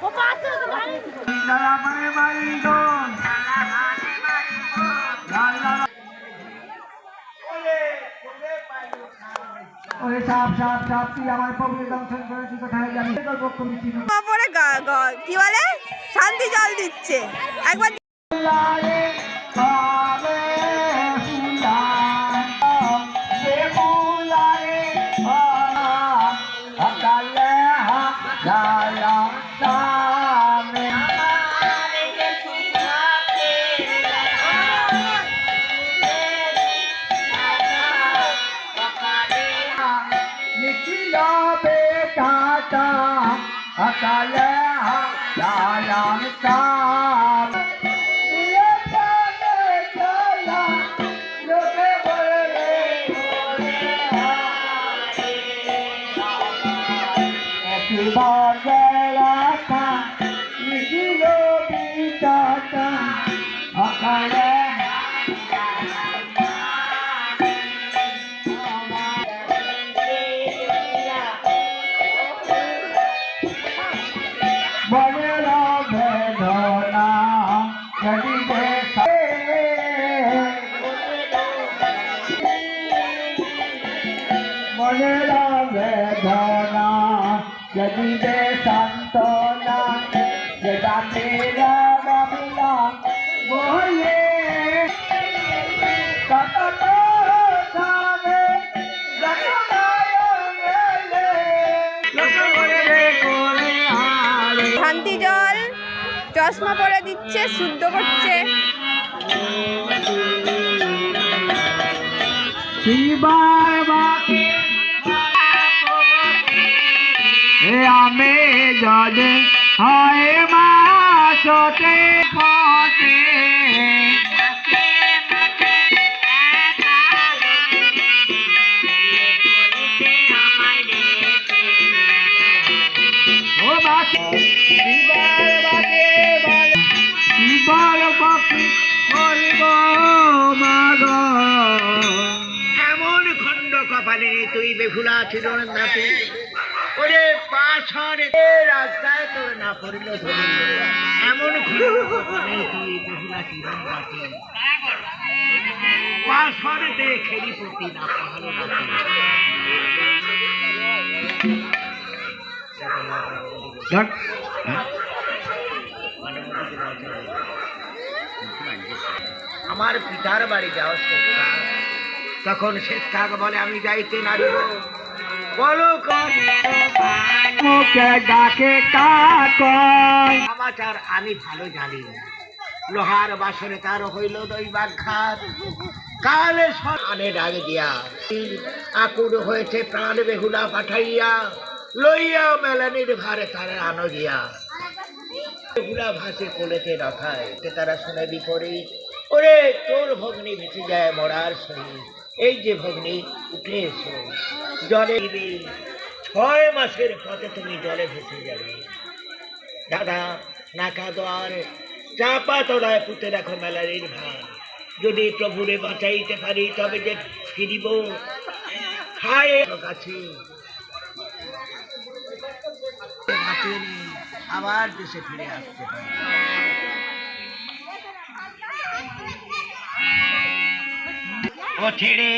ও পাশে তো কি বলে? শান্তি জল দিচ্ছে। একবার বেটাটা আকালে হা জালা সামে মনের মনের বেদনা যদি দে সন্তনা মেরা চশমা পরে দিচ্ছে শুদ্ধ করছে। আমে জলে হয় মাসতে ফটে ও বাকি তুই বেহুলা ছিল নাতি। ওরে পাছরে রাস্তায় তোর না পড়িল এমন খেলি না পাহাড় আমার পিতার বাড়ি যাও শেষ কাক। তখন সে কাক বলে আমি যাইতে নারিব বলো ডাকে সমাচার আমি ভালো জানি লোহার বাসনে তার হইল দই বাঘাত কালে সনে ডাক দিয়া। আকুর হয়েছে প্রাণ বেহুলা পাঠাইয়া। লইয়া মেলানির ভারে তারা আনো গিয়া বেহুলা ভাসে কোলেতে রখায়। তারা শুনে বিপরীত। ওরে তোর ভগ্নি ভেসে যায় মরার শরীর এই যে ভগ্নি, উঠে এসো। জলে ছয় মাসের পথে তুমি জলে ভেসে যাবে দাদা নাকা দোয়ার চাপা তোরায় পুঁতে রাখো মেলারির ভার। যদি প্রভুরে বাঁচাইতে পারি, তবে যে ফিরিব। হায় কাছে। আবার দেশে ফিরে আসতে পারি। ओ ठेड़े